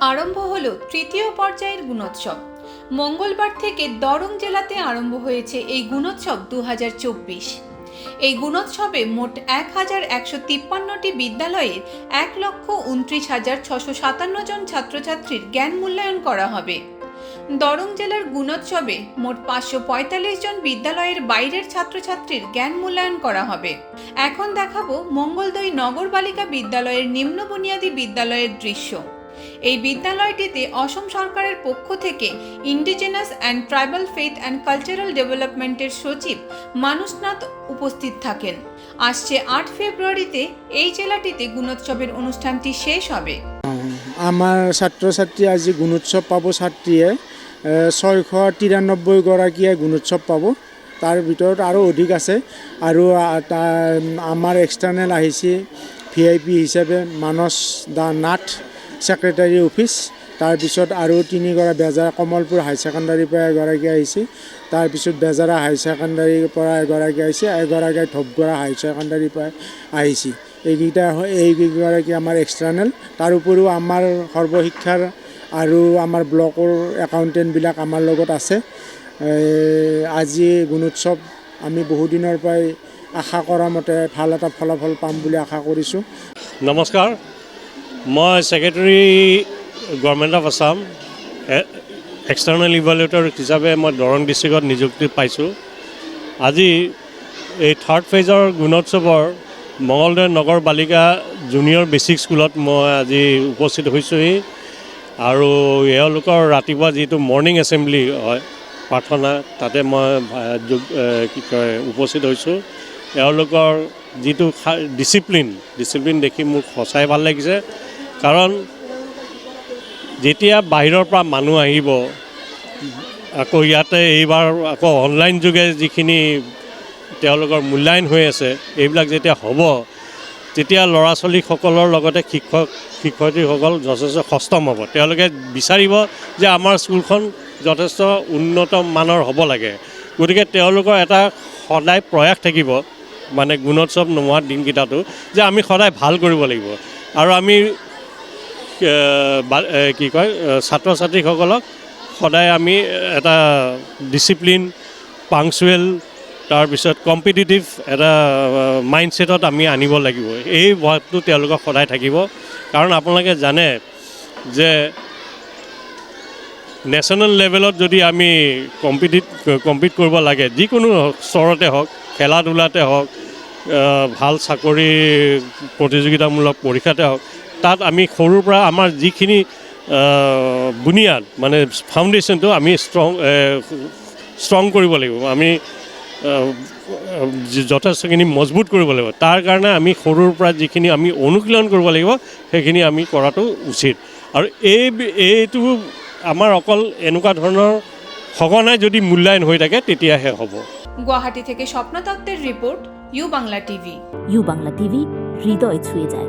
আরম্ভ হল তৃতীয় পর্যায়ের গুণোৎসব। মঙ্গলবার থেকে দরং জেলাতে আরম্ভ হয়েছে এই গুণোৎসব দু হাজার চব্বিশ। এই গুণোৎসবে মোট এক হাজার একশো তিপ্পান্নটি বিদ্যালয়ের এক লক্ষ উনত্রিশ হাজার ছশো সাতান্ন জন ছাত্রছাত্রীর জ্ঞান মূল্যায়ন করা হবে। দরং জেলার গুণোৎসবে মোট পাঁচশো পঁয়তাল্লিশ জন বিদ্যালয়ের বাইরের ছাত্রছাত্রীর জ্ঞান মূল্যায়ন করা হবে। এখন দেখাবো মঙ্গলদৈ নগর বালিকা বিদ্যালয়ের নিম্ন বুনিয়াদী বিদ্যালয়ের দৃশ্য। এই বিদ্যালয়টিতে অসম সরকারের পক্ষ থেকে indigenous and tribal faith and cultural ডেভেলপমেন্টের সচিব মানুষনাথ উপস্থিত থাকেন। আসছে আট ফেব্রুয়ারিতে এই জেলাটিতে গুণোৎসবের অনুষ্ঠানটি শেষ হবে। আমাৰ ছাত্ৰী আজি গুণোৎসৱ পাব ছাত্ৰীয়ে ছয়শো তিৰান্নব্বৈ গৰাকীয়ে গুণোৎসৱ পাব। তাৰ ভিতৰত আৰু অধিক আছে। আৰু আমাৰ এক্সটাৰ্নেল আহিছে ভি আই পি হিচাপে মানস দা নাথ। ছেক্ৰেটাৰী অফিচ তাৰপিছত আৰু তিনিগৰা বেজাৰা কমলপুৰ হাই ছেকেণ্ডাৰীৰ পৰা এগৰাকী আহিছে। তাৰপিছত বেজাৰা হাই ছেকেণ্ডাৰীৰ পৰা এগৰাকী আহিছে, এগৰাকী ধপগড়া হাই ছেকেণ্ডাৰীৰ পৰা আহিছে। এইকেইটা এইকেইগৰাকী আমাৰ এক্সটাৰ্নেল তাৰ উপৰিও আমাৰ সৰ্বশিক্ষাৰ আৰু আমাৰ ব্লকৰ একাউণ্টেণ্টবিলাক আমাৰ লগত আছে। আজি গুণোৎসৱ, আমি বহুদিনৰ পৰাই আশা কৰা মতে ভালো এটা ফলাফল পাম বুলি আশা কৰিছোঁ। নমস্কাৰ। মই secretary government of Assam external evaluator হিচাপে মই দৰং ডিষ্ট্ৰিক্টত নিযুক্তি পাইছোঁ। আজি এই থাৰ্ড ফেজৰ গুণোৎসৱৰ মঙলদৈ নগৰ বালিকা জুনিয়ৰ বেছিক স্কুলত মই আজি উপস্থিত হৈছোঁহি। আৰু এওঁলোকৰ ৰাতিপুৱা যিটো মৰ্ণিং এছেম্বলি হয় প্ৰাৰ্থনা তাতে মই কি কয় উপস্থিত হৈছোঁ। এওঁলোকৰ যিটো ডিচিপ্লিন ডিচিপ্লিন দেখি মোৰ সঁচাই ভাল লাগিছে। কাৰণ যেতিয়া বাহিৰৰ পৰা মানুহ আহিব আকৌ ইয়াতে এইবাৰ আকৌ অনলাইন যোগে যিখিনি তেওঁলোকৰ মূল্যায়ন হৈ আছে এইবিলাক যেতিয়া হ'ব তেতিয়া ল'ৰা ছোৱালীসকলৰ লগতে শিক্ষক শিক্ষয়িত্ৰীসকল যথেষ্ট সষ্টম হ'ব। তেওঁলোকে বিচাৰিব যে আমাৰ স্কুলখন যথেষ্ট উন্নত মানৰ হ'ব লাগে। গতিকে তেওঁলোকৰ এটা সদায় প্ৰয়াস থাকিব মানে গুণোৎসৱ নোহোৱা দিনকেইটাতো যে আমি সদায় ভাল কৰিব লাগিব। আৰু আমি কি কয় ছাত্ৰ ছাত্ৰীসকলক সদায় আমি এটা ডিচিপ্লিন পাংচুৱেল তাৰপিছত কম্পিটিটিভ এটা মাইণ্ডছেটত আমি আনিব লাগিব। এই ভাৱটো তেওঁলোকৰ সদায় থাকিব। কাৰণ আপোনালোকে জানে যে নেশ্যনেল লেভেলত যদি আমি কম্পিটিট কম্পিট কৰিব লাগে যিকোনো স্তৰতে হওক খেলা ধূলাতে হওক ভাল চাকৰি প্ৰতিযোগিতামূলক পৰীক্ষাতে হওক তাত আমি সৰুৰ পৰা আমাৰ যিখিনি বুনিয়াদ মানে ফাউণ্ডেশ্যনটো আমি ষ্ট্ৰং ষ্ট্ৰং কৰিব লাগিব। আমি যথেষ্টখিনি মজবুত কৰিব লাগিব। তাৰ কাৰণে আমি সৰুৰ পৰা যিখিনি আমি অনুশীলন কৰিব লাগিব সেইখিনি আমি কৰাটো উচিত। আৰু এই এইটো আমাৰ অকল এনেকুৱা ধৰণৰ সঘনাই যদি মূল্যায়ন হৈ থাকে তেতিয়াহে হ'ব। গুয়াহাটি থেকে স্বপ্ন দত্তের report U Bangla TV. U Bangla TV হৃদয় ছুঁয়ে যায়।